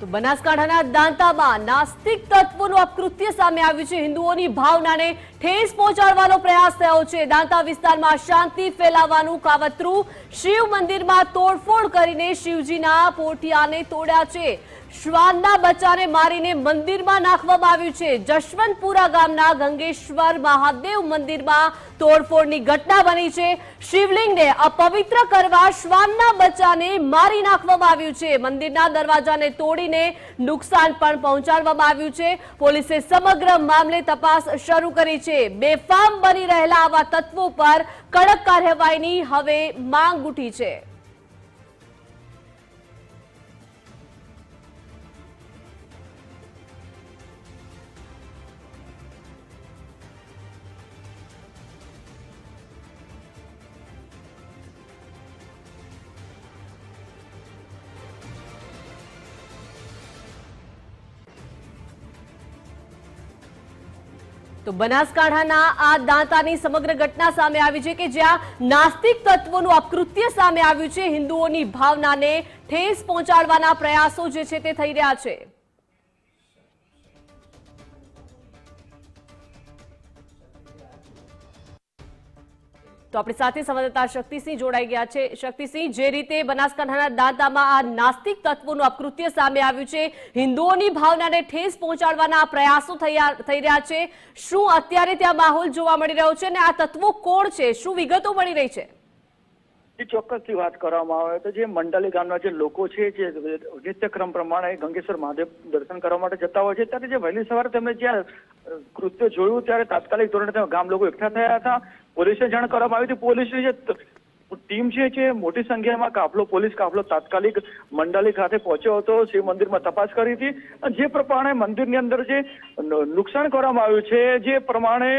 તો બનાસકાંઠાના દાંતામાં નાસ્તિક તત્વોનું અપકૃત્ય સામે આવ્યું છે. હિન્દુઓની ભાવનાને ઠેસ પહોંચાડવાનો પ્રયાસ થયો છે. દાંતા વિસ્તારમાં શાંતિ ફેલાવવાનું કાવતરું શિવ મંદિરમાં તોડફોડ કરીને શિવજીના પોઠિયાને તોડ્યા છે. શ્વાનના બચ્ચાને મારીને મંદિરમાં નાખવામાં આવ્યું છે. જશવંતપુરા ગામના ગંગેશ્વર મહાદેવ મંદિરમાં તોડફોડની ઘટના બની છે. શિવલિંગને અપવિત્ર કરવા શ્વાનના બચ્ચાને મારી નાખવામાં આવ્યું છે. મંદિરના દરવાજાને તોડીને નુકસાન પણ પહોંચાડવામાં આવ્યું છે. પોલીસે સમગ્ર મામલે તપાસ શરૂ કરી છે. બેફામ બની રહેલા આવા તત્વો પર કડક કાર્યવાહીની હવે માંગ ઉઠી છે. તો બનાસકાંઠાના આ દાંતાની સમગ્ર ઘટના સામે આવી છે કે જ્યાં નાસ્તિક તત્વોનું અપકૃત્ય સામે આવ્યું છે. હિન્દુઓની ભાવનાને ઠેસ પહોંચાડવાના પ્રયાસો જે છે તે થઈ રહ્યા છે. તો આપણી સાથે સંવાદદાતા શક્તિસિંહ જોડાઈ ગયા છે. શક્તિસિંહ, જે રીતે બનાસકાંઠાના દાંતામાં આ નાસ્તિક તત્વોનું અપકૃત્ય સામે આવ્યું છે, હિન્દુઓની ભાવનાને ઠેસ પહોંચાડવાના પ્રયાસો થઈ રહ્યા છે. શું અત્યારે ત્યાં માહોલ જોવા મળી રહ્યો છે અને આ તત્વો કોણ છે? શું વિગતો મળી રહી છે? જે ચોક્કસથી વાત કરવામાં આવે તો જે મંડાલી ગામના જે લોકો છે, જે નિત્યક્રમ પ્રમાણે ગંગેશ્વર મહાદેવ દર્શન કરવા માટે જતા હોય છે, ત્યારે જે વહેલી સવારે તેમણે જ્યાં કૃત્ય જોયું ત્યારે તાત્કાલિક ધોરણે ગામ લોકો એકઠા થયા હતા. પોલીસને જાણ કરવામાં આવી હતી. પોલીસની જે ટીમ છે, જે મોટી સંખ્યામાં કાફલો, પોલીસ કાફલો તાત્કાલિક મંડાલી ખાતે પહોંચ્યો હતો શિવ મંદિરમાં તપાસ કરી હતી. જે પ્રમાણે મંદિરની અંદર જે નુકસાન કરવામાં આવ્યું છે, જે પ્રમાણે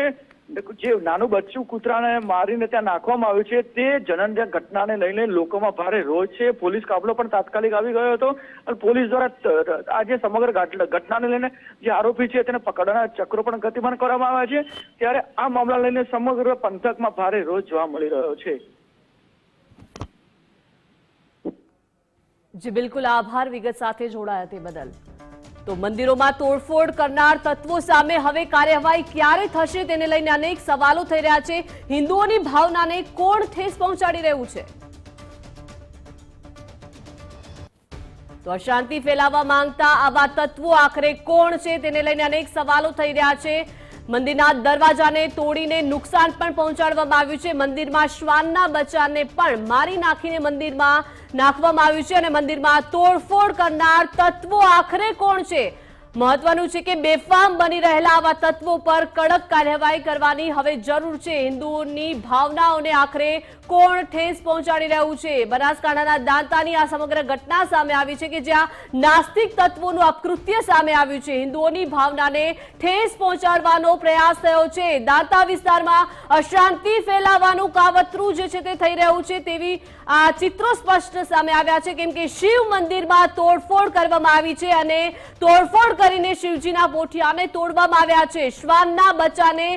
જે નાનું બચ્ચું કૂતરાને મારીને ત્યાં નાખવામાં આવ્યું છે, તે જનન ઘટનાને લઈને લોકોમાં ભારે રોષ છે. પોલીસ કાફલો પણ તાત્કાલિક આવી ગયો હતો અને પોલીસ દ્વારા આ જે સમગ્ર ઘટનાને લઈને જે આરોપી છે, તેને પકડવાના ચક્રો પણ ગતિમાન કરવામાં આવ્યા છે. ત્યારે આ મામલા લઈને સમગ્ર પંથકમાં ભારે રોષ જોવા મળી રહ્યો છે. જી, બિલકુલ આભાર. વિગત સાથે જોડાયા તે બદલ. તો મંદિરોમાં તોડફોડ કરનાર તત્વો સામે હવે કાર્યવાહી ક્યારે થશે તેને લઈને અનેક સવાલો થઈ રહ્યા છે. હિન્દુઓની ભાવનાને કોણ ઠેસ પહોંચાડી રહ્યું છે? તો અશાંતિ ફેલાવવા માંગતા આવા તત્વો આખરે કોણ છે તેને લઈને અનેક સવાલો થઈ રહ્યા છે. મંદિરના દરવાજાને તોડીને નુકસાન પણ પહોંચાડવામાં આવ્યું છે. મંદિરમાં શ્વાનના બચ્ચાને પણ મારી નાખીને મંદિરમાં નાખવામાં આવ્યું છે અને મંદિરમાં તોડફોડ કરનાર તત્વો આખરે કોણ છે? મહત્વનું છે કે બેફામ બની રહેલા આવા તત્વો પર કડક કાર્યવાહી કરવાની હવે જરૂર છે. હિન્દુઓની ભાવનાઓને આખરે કોણ ઠેસ પહોંચાડી રહ્યું છે? બનાસકાંઠાના દાંતાની આ સમગ્ર ઘટના સામે આવી છે કે જ્યાં નાસ્તિક તત્વોનું અપકૃત્ય સામે આવ્યું છે. હિન્દુઓની ભાવનાને ઠેસ પહોંચાડવાનો પ્રયાસ થયો છે. દાંતા વિસ્તારમાં અશાંતિ ફેલાવવાનું કાવતરું જે છે તે થઈ રહ્યું છે તેવી આ ચિત્રો સ્પષ્ટ સામે આવ્યા છે. કેમ કે શિવ મંદિરમાં તોડફોડ કરવામાં આવી છે અને તોડફોડ કરીને શિવજીના પોઠિયાને તોડવામાં આવ્યા છે. શ્વાનના બચ્ચાને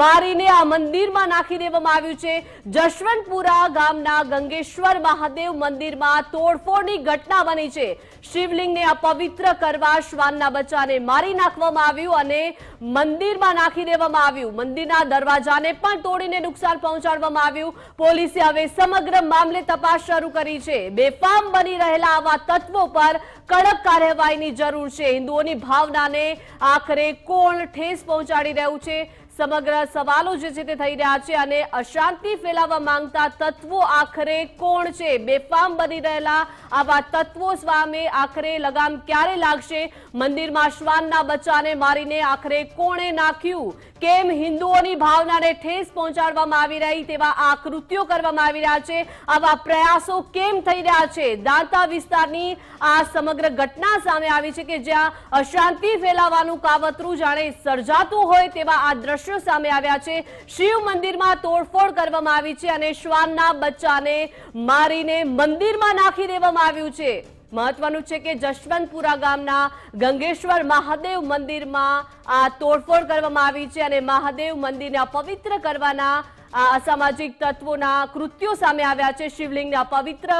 મારીને આ મંદિરમાં નાખી દેવામાં આવ્યું છે. જશવંતપુરા ગામના ગંગેશ્વર મહાદેવ મંદિરમાં તોડફોડની ઘટના બની છે. શિવલિંગને અપવિત્ર કરવા શ્વાનના બચ્ચાને મારી નાખવામાં આવ્યું અને મંદિરમાં નાખી દેવામાં આવ્યું. મંદિરના દરવાજાને પણ તોડીને નુકસાન પહોંચાડવામાં આવ્યું. પોલીસે હવે સમગ્ર મામલે તપાસ શરૂ કરી છે. બેફામ બની રહેલા આવા તત્વો પર કડક કાર્યવાહીની જરૂર છે. હિન્દુઓની ભાવનાને આખરે કોણ ઠેસ પહોંચાડી રહ્યું છે? સમગ્ર સવાલો જે છે તે થઈ રહ્યા છે અને અશાંતિ ફેલાવવા માંગતા તત્વો આખરે કોણ છે? બેફામ બની રહેલા આવા તત્વો સામે આખરે લગામ ક્યારે લાગશે? મંદિરમાં શ્વાનના બચ્ચાને મારીને આખરે કોણે નાખ્યું? કેમ હિન્દુઓની ભાવનાને ઠેસ પહોંચાડવામાં આવી રહી તેવા આ કૃત્યો કરવામાં આવી રહ્યા છે? આવા પ્રયાસો કેમ થઈ રહ્યા છે? દાંતા વિસ્તારની આ સમગ્ર ઘટના સામે આવી છે કે જ્યાં અશાંતિ ફેલાવાનું કાવતરું જાણે સર્જાતું હોય તેવા આ દ્રશ્યો સામે આવ્યા છે. શિવ મંદિરમાં તોડફોડ કરવામાં આવી છે અને શ્વાનના બચ્ચાને મારીને મંદિરમાં નાખી દેવામાં આવ્યું છે. મહત્વનું છે કે જશવંતપુરા ગામના ગંગેશ્વર મહાદેવ મંદિરમાં આ તોડફોડ કરવામાં આવી છે અને મહાદેવ મંદિરને અપવિત્ર કરવાના આ અસામાજિક તત્વોના કૃત્યો સામે આવ્યા છે. શિવલિંગને અપવિત્ર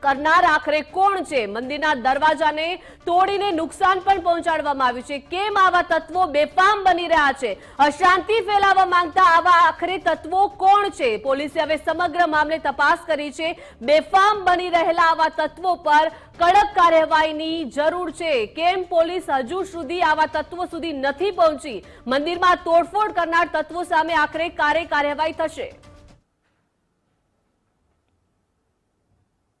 કરનાર આખરે કોણ છે? મંદિરના દરવાજાને તોડીને નુકસાન પણ પહોંચાડવામાં આવ્યું છે. કેમ આવા તત્વો બેફામ બની રહ્યા છે? અશાંતિ ફેલાવવા માંગતા આવા આખરે તત્વો કોણ છે? પોલીસે હવે સમગ્ર મામલે તપાસ કરી છે. બેફામ બની રહેલા આવા તત્વો પર કડક કાર્યવાહીની જરૂર છે. કેમ પોલીસ હજુ સુધી આવા તત્વો સુધી નથી પહોંચી? મંદિરમાં તોડફોડ કરનાર તત્વો સામે આખરે કારે કાર્યવાહી થશે.